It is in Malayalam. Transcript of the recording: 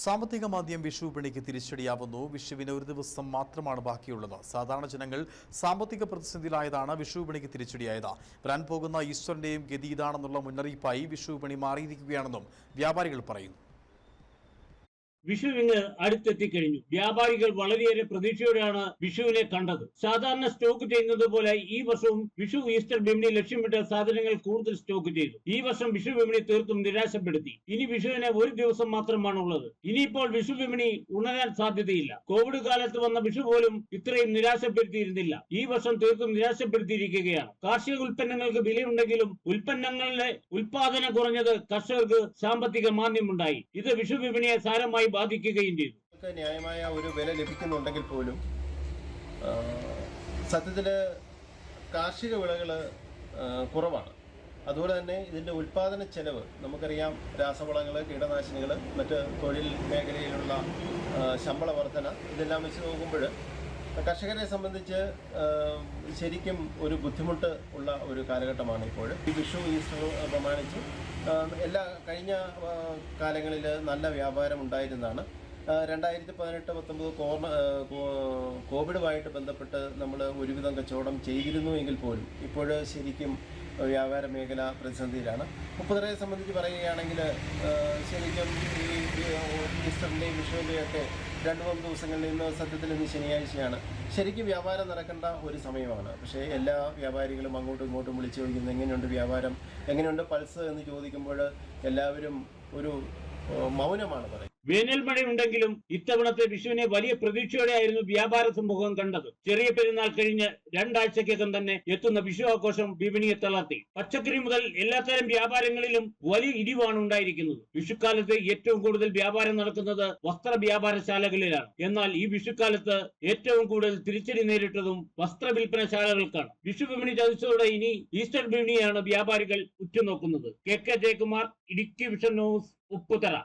സാമ്പത്തിക മാന്ദ്യം വിഷു വിപണിക്ക് തിരിച്ചടിയാവുന്നു. വിഷുവിന് ഒരു ദിവസം മാത്രമാണ് ബാക്കിയുള്ളത്. സാധാരണ ജനങ്ങൾ സാമ്പത്തിക പ്രതിസന്ധിയിലായതാണ് വിഷു വിപണിക്ക് തിരിച്ചടിയായത്. വരാൻ പോകുന്ന ഈശ്വരന്റെയും ഗതി ഇതാണെന്നുള്ള മുന്നറിയിപ്പായി വിഷു വിപണി മാറിയിരിക്കുകയാണെന്നും വ്യാപാരികൾ പറയുന്നു. വിഷുവിന് അടുത്തെത്തിക്കഴിഞ്ഞു. വ്യാപാരികൾ വളരെയേറെ പ്രതീക്ഷയോടെയാണ് വിഷുവിനെ കണ്ടത്. സാധാരണ സ്റ്റോക്ക് ചെയ്യുന്നത് പോലെ ഈ വർഷവും വിഷു ഈസ്റ്റർ വിപണി ലക്ഷ്യമിട്ട് സാധനങ്ങൾ കൂടുതൽ സ്റ്റോക്ക് ചെയ്തു. ഈ വർഷം വിഷു വിപണി തീർത്തും നിരാശപ്പെടുത്തി. ഇനി വിഷുവിന് ഒരു ദിവസം മാത്രമാണ് ഉള്ളത്. ഇനിയിപ്പോൾ വിഷു വിപണി ഉണരാൻ സാധ്യതയില്ല. കോവിഡ് കാലത്ത് വന്ന വിഷു പോലും ഇത്രയും നിരാശപ്പെടുത്തിയിരുന്നില്ല. ഈ വർഷം തീർത്തും നിരാശപ്പെടുത്തിയിരിക്കുകയാണ്. കാർഷിക ഉൽപ്പന്നങ്ങൾക്ക് വിലയുണ്ടെങ്കിലും ഉൽപ്പന്നങ്ങളുടെ ഉൽപാദനം കുറഞ്ഞത് കർഷകർക്ക് സാമ്പത്തിക മാന്ദ്യമുണ്ടായി. ഇത് വിഷു വിപണിയെ സാരമായി ബാധിക്കുകയും ചെയ്തു. ന്യായമായ ഒരു വില ലഭിക്കുന്നുണ്ടെങ്കിൽ പോലും സത്യത്തിൽ കാർഷിക വിളകൾ കുറവാണ്. അതുപോലെ തന്നെ ഇതിന്റെ ഉൽപ്പാദന ചെലവ് നമുക്കറിയാം രാസവളങ്ങൾ കീടനാശിനികൾ മറ്റ് തൊഴിൽ മേഖലയിലുള്ള ശമ്പള വർധന ഇതെല്ലാം വെച്ച് നോക്കുമ്പോൾ കർഷകരെ സംബന്ധിച്ച് ശരിക്കും ഒരു ബുദ്ധിമുട്ട് ഉള്ള ഒരു കാലഘട്ടമാണ് ഇപ്പോൾ ഈ വിഷു ഈസ്റ്റർ പ്രമാണിച്ച് എല്ലാ കഴിഞ്ഞ കാലങ്ങളിൽ നല്ല വ്യാപാരം ഉണ്ടായിരുന്നതാണ്. രണ്ടായിരത്തി പതിനെട്ട് പത്തൊമ്പത് കോർണ കോവിഡുമായിട്ട് ബന്ധപ്പെട്ട് നമ്മൾ ഒരുവിധം കച്ചവടം ചെയ്തിരുന്നു എങ്കിൽ പോലും ഇപ്പോൾ ശരിക്കും വ്യാപാര മേഖല പ്രതിസന്ധിയിലാണ്. മുപ്പതരയെ സംബന്ധിച്ച് പറയുകയാണെങ്കിൽ ശരിക്കും ഈ ഈസ്റ്ററിന്റെയും വിഷുവിന്റെയും ഒക്കെ രണ്ട് മൂന്ന് ദിവസങ്ങളിൽ നിന്ന് സത്യത്തിൽ ഇന്ന് ശനിയാഴ്ചയാണ്. ശരിക്കും വ്യാപാരം നടക്കേണ്ട ഒരു സമയമാണ്. പക്ഷേ എല്ലാ വ്യാപാരികളും അങ്ങോട്ടും ഇങ്ങോട്ടും വിളിച്ചു ചോദിക്കുന്നത് എങ്ങനെയുണ്ട് വ്യാപാരം? എങ്ങനെയുണ്ട് പൾസ്? എന്ന് ചോദിക്കുമ്പോൾ എല്ലാവരും ഒരു മൗനമാണ് പറയുന്നത്. വേനൽ മഴയുണ്ടെങ്കിലും ഇത്തവണത്തെ വിഷുവിനെ വലിയ പ്രതീക്ഷയോടെയായിരുന്നു വ്യാപാര സമൂഹം കണ്ടത്. ചെറിയ പെരുന്നാൾ കഴിഞ്ഞ് രണ്ടാഴ്ചക്കകം തന്നെ എത്തുന്ന വിഷു ആഘോഷം വിപണിയെ തളർത്തി. പച്ചക്കറി മുതൽ എല്ലാത്തരം വ്യാപാരങ്ങളിലും വലിയ ഇടിവാണ് ഉണ്ടായിരിക്കുന്നത്. വിഷുക്കാലത്ത് ഏറ്റവും കൂടുതൽ വ്യാപാരം നടക്കുന്നത് വസ്ത്ര വ്യാപാരശാലകളിലാണ് എന്നാൽ ഈ വിഷുക്കാലത്ത് ഏറ്റവും കൂടുതൽ തിരിച്ചടി നേരിട്ടതും വസ്ത്ര വിൽപ്പനശാലകൾക്കാണ് വിഷു വിപണി ചതിച്ചതോടെ ഇനി ഈസ്റ്റർ വിപണിയാണ് വ്യാപാരികൾ ഉറ്റുനോക്കുന്നത്. K K Jayakumar Idukki vision news Upputhara.